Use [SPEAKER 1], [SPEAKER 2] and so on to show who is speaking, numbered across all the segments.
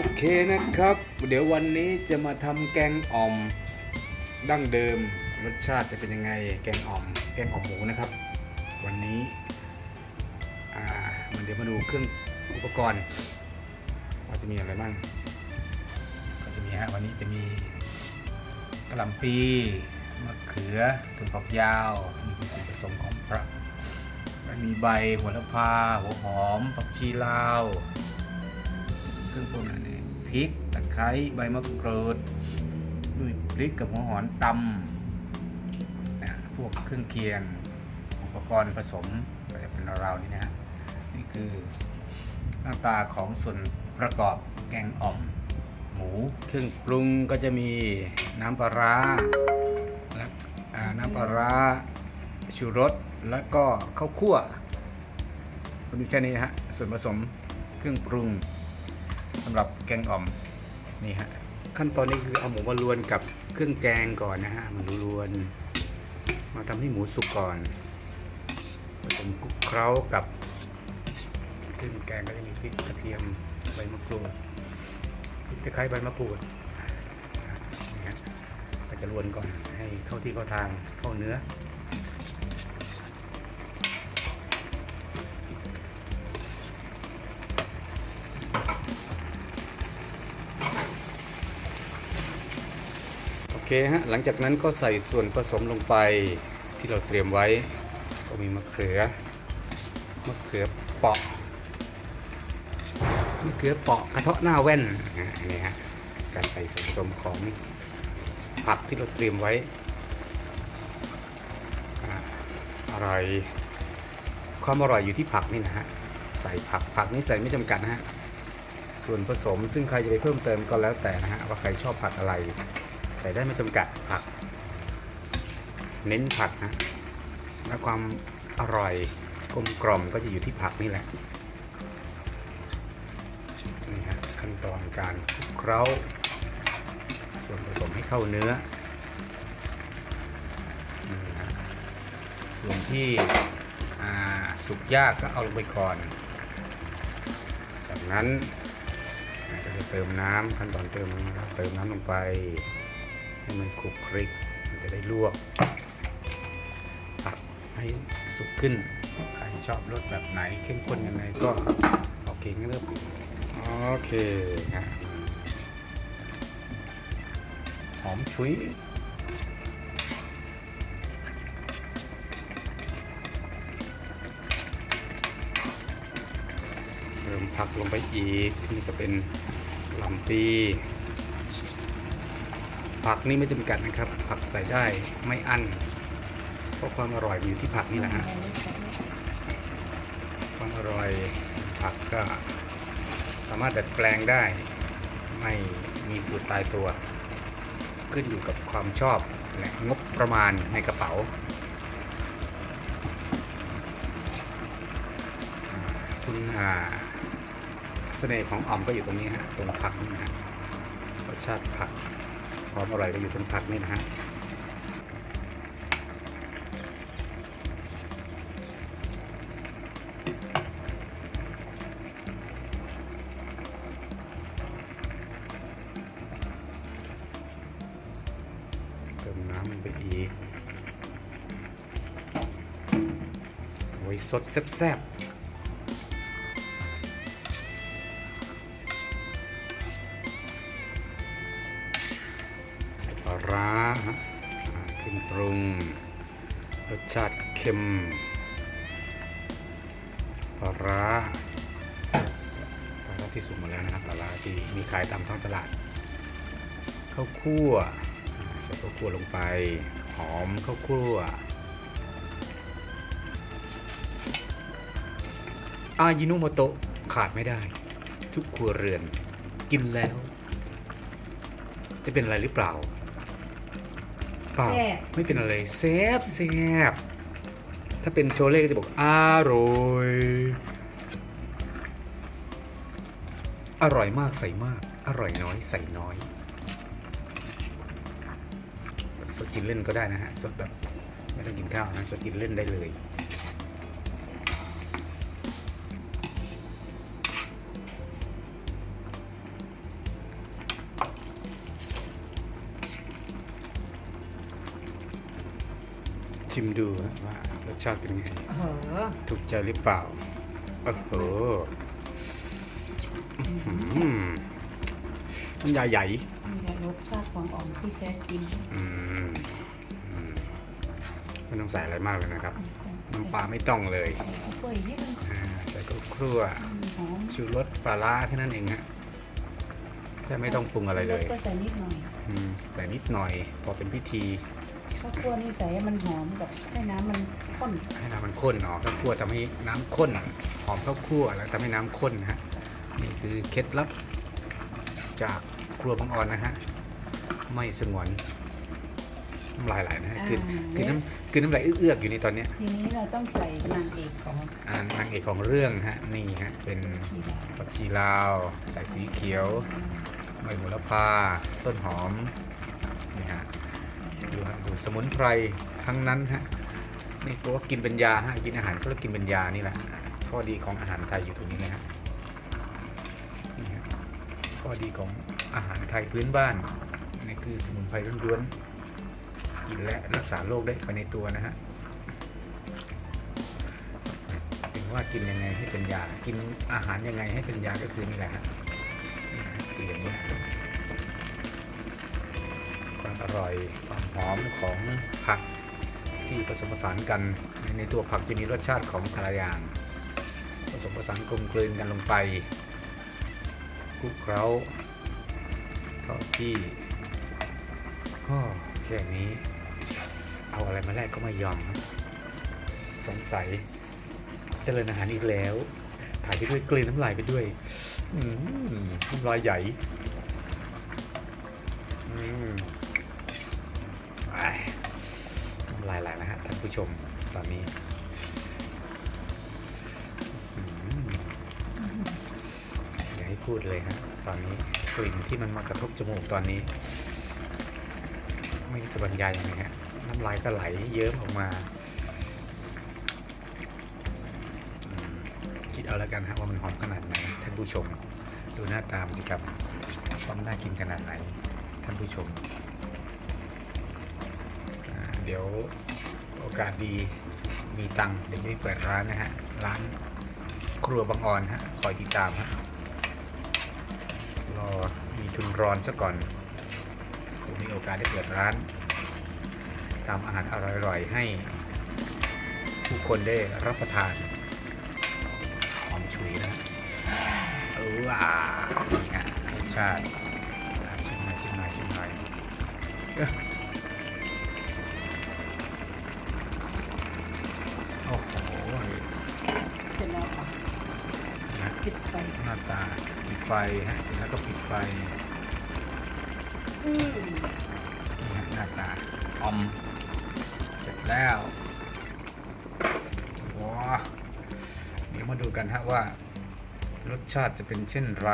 [SPEAKER 1] โอเคนะครับ เดี๋ยววันนี้จะมาทำแกงอ่อม ดั้งเดิมรสชาติจะเป็นยังไง แกงอ่อม แกงอ่อมหมูนะครับ วันนี้อ่ามันเดี๋ยวมาดูเครื่องอุปกรณ์ ว่าจะมีอะไรบ้างก็จะมีฮะวันนี้จะมีกระหล่ำปีมะเขือถั่วฝักยาวนี่คือส่วนผสมของพระมีใบโหระพาหัวหอมผักชีลาว เครื่องปรุงอันนี้พริกตะ ไคร้ใบมะกรูดด้วยพริกกับหัวหอมตำนะพวกเครื่องเคียงอุปกรณ์ผสมก็จะเป็นราวๆนี้นะนี่คือหน้าตาของส่วนประกอบแกงอ่อม หมู เครื่องปรุงก็จะมีน้ำปลาร้าและน้ำปลาร้าชูรสแล้วก็ข้าวคั่วก็มีแค่นี้ฮะส่วนผสมเครื่องปรุงสำหรับแกงอ่อม นี่ฮะขั้นตอนนี้คือเอาหมูมาลวนกับเครื่องแกงก่อนนะฮะมันลวน มาทำให้หมูสุกก่อนผสมคลุกเคล้ากับเครื่องแกงก็จะมีพริกกระเทียมใบมะกรูดพริกตะไคร้ใบมะกรูดนี่ฮะก็จะลวนก่อนให้เข้าที่เข้าทางเข้าเนื้อ เคฮะหลังจากนั้นก็ใส่ส่วนผสมลงไปที่เราเตรียมไว้ ก็มีมะเขือมะเขือเปาะมะเขือเปาะกระเทาะหน้าแว่นอะนี่ฮะการใส่ส่วนผสมของผักที่เราเตรียมไว้อะอร่อยความอร่อยอยู่ที่ผักนี่นะฮะใส่ผักผักนี่ใส่ไม่จำกัดนะฮะส่วนผสมซึ่งใครจะไปเพิ่มเติมก็แล้วแต่นะฮะว่าใครชอบผักอะไร ใส่ได้ไม่จำกัดผัก เน้นผักนะและความอร่อยกลมกล่อมก็จะอยู่ที่ผักนี่แหละนี่ฮะขั้นตอนการคลุกเคล้า ส่วนผสมให้เข้าเนื้อส่วนที่สุกยากก็เอาลงไปก่อน จากนั้นก็จะเติมน้ำขั้นตอนเติมนะครับเติมน้ำลงไป ให้มันคลุกคลิกมันจะได้ลวกผักให้สุกขึ้น ใครชอบรสแบบไหนเข้มข้นยังไงก็โอเคงั้นเริ่มโอเคหอมชุยเติมผักลงไปอีกนี่ก็เป็นลำปี ผักนี่ไม่จำกัดนะครับ ผักใส่ได้ไม่อั้นเพราะความอร่อยอยู่ที่ผักนี่แหละฮะความอร่อยผักก็สามารถดัดแปลงได้ ไม่มีสูตรตายตัว ขึ้นอยู่กับความชอบและงบประมาณในกระเป๋าคุณอ่าเสน่ห์ของอ่อมก็อยู่ตรงนี้ฮะตรงผักนี่ฮะรสชาติผัก ความอร่อยก็อยู่ตรงผักนี่นะฮะเติมน้ำลงไปอีก โอ้ยสดแซ่บๆ ร้าฮะเครื่องปรุง รสชาติเค็มปลาร้าปลาร้าที่สุกมาแล้วนะครับปลาร้าที่มีขายตามท้องตลาดข้าวคั่วใส่ข้าวคั่วลงไป หอมข้าวคั่วอายิโนโมโตะขาดไม่ได้ ทุกครัวเรือน กินแล้ว จะเป็นอะไรหรือเปล่า เปล่า
[SPEAKER 2] แซ่บ
[SPEAKER 1] ไม่เป็นอะไรแซบแซบถ้าเป็นโชเล่ก็จะบอกอร่อย อร่อยมากใส่มาก อร่อยน้อยใส่น้อย สดกินเล่นก็ได้นะฮะ สดแบบ ไม่ต้องกินข้าวนะ สดกินเล่นได้เลย ชิมดูฮะว่ารสชาติเป็นไง
[SPEAKER 2] เออ
[SPEAKER 1] ถูกใจหรือเปล่า โอ้โหอื้อหือน้ำยาใหญ่
[SPEAKER 2] นี่แหละรสชาติของอ่อมที่แท้จริง
[SPEAKER 1] อืมอืมไม่ต้องใส่อะไรมากเลยนะครับ น้ำปลาไม่ต้องเลย
[SPEAKER 2] ใส่ข้าวเปื่อยนิดนึง
[SPEAKER 1] อ่าใส่ข้าวครั่ว
[SPEAKER 2] หอม
[SPEAKER 1] ชูรสปลาร้าแค่นั้นเองฮะแค่ไม่ต้องปรุงอะไรเลย
[SPEAKER 2] ก็ใส่นิดหน่อย
[SPEAKER 1] อืมใส่นิดหน่อย พอเป็นพิธี
[SPEAKER 2] ข้าวคั่วนี่ใส่ให้มันหอมกับให้น้ำมันข้น
[SPEAKER 1] ให้น้ำมันข้นออกข้าวคั่วทำให้น้ำข้นหอมข้าวคั่วแล้วทำให้น้ำข้นนะฮะนี่คือเคล็ดลับจากครัวบางออนนะฮะไม่สงวนน้ำลายไหลนะฮะคือคือน้ำคือน้ำลายเอื้อกๆอยู่ในตอนเนี้ย
[SPEAKER 2] ทีนี้เราต้องใส่นางเอกของ
[SPEAKER 1] อ่านางเอกของเรื่องฮะนี่ฮะเป็น
[SPEAKER 2] ชีดา
[SPEAKER 1] ผักชีลาวใส่สีเขียวใบโหระพาต้นหอมนี่ฮะ ดูฮะดูสมุนไพรทั้งนั้นฮะนี่เพราะว่ากินเป็นยาฮะกินอาหารก็แล้วกินเป็นยานี่แหละข้อดีของอาหารไทยอยู่ตรงนี้นะฮะนี่ฮะข้อดีของอาหารไทยพื้นบ้านนี่คือสมุนไพรล้วนๆกินและรักษาโรคได้ภายในตัวนะฮะถึงว่ากินยังไงให้เป็นยา กินอาหารยังไงให้เป็นยาก็คือนี่แหละฮะนี่คืออย่างนี้ ความอร่อยความหอมของผักที่ผสมผสานกัน ในตัวผักจะมีรสชาติของแต่ละอย่าง ผสมผสานกลมกลืนกันลงไปคลุกเคล้าเข้าที่ก็แค่นี้ เอาอะไรมาแลกก็ไม่ยอม สงสัยเจริญอาหารอีกแล้ว ถ่ายไปด้วยกลืนน้ำลายไปด้วยอืมน้ำลายใหญ่ อืม ผู้ชมตอนนี้อย่าให้พูดเลยฮะตอนนี้กลิ่นที่มันมากระทบจมูกตอนนี้ ไม่รู้จะบรรยายยังไงฮะน้ำลายก็ไหลเยิ้มออกมาคิดเอาแล้วกันฮะว่ามันหอมขนาดไหนท่านผู้ชม ดูหน้าตามสิครับว่ามันน่ากินขนาดไหนท่านผู้ชม เดี๋ยว อกาสดีมีตังค์เดี๋ยวจะไปเปิดร้านนะฮะ ร้านครัวบางออนฮะ คอยติดตามฮะ รอมีทุนรอนซะก่อนคงมีโอกาสได้เปิดร้านทำอาหารอร่อยๆ ให้ผู้คนได้รับประทานหอมฉุยนะเอออ่านี่ฮะรสชาติชิมหน่อยชิมหน่อยชิมหน่อย น้าตาปิดไฟฮะเสร็จแล้วก็ปิดไฟนี่ฮะหน้าตาออม เสร็จแล้วว้าเดี๋ยวมาดูกันฮะว่ารสชาติจะเป็นเช่นไร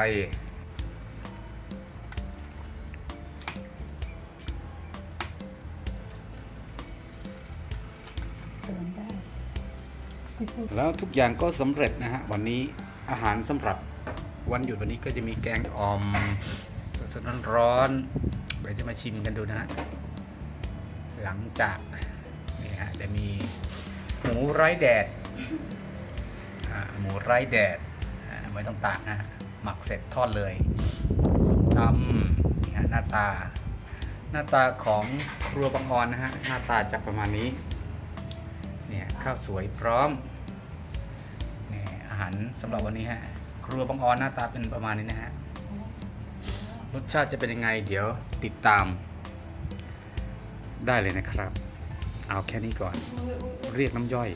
[SPEAKER 2] เติมได้
[SPEAKER 1] แล้วทุกอย่างก็สำเร็จนะฮะ วันนี้อาหารสำหรับ วันหยุดวันนี้ก็จะมีแกงอ่อมสดๆร้อนๆเดี๋ยวจะมาชิมกันดูนะฮะหลังจากนี่ฮะจะมีหมูไร้แดดหมูไร้แดดไม่ต้องตากนะฮะหมักเสร็จทอดเลยส้มตำนี่ฮะหน้าตา หน้าตาของครัวบางออนนะฮะหน้าตาจะประมาณนี้เนี่ยข้าวสวยพร้อมเนี่ยอาหารสำหรับวันนี้ฮะ ครัวบางออนหน้าตาเป็นประมาณนี้นะฮะ รสชาติจะเป็นยังไง เดี๋ยวติดตาม ได้เลยนะครับ เอาแค่นี้ก่อน เรียกน้ำย่อย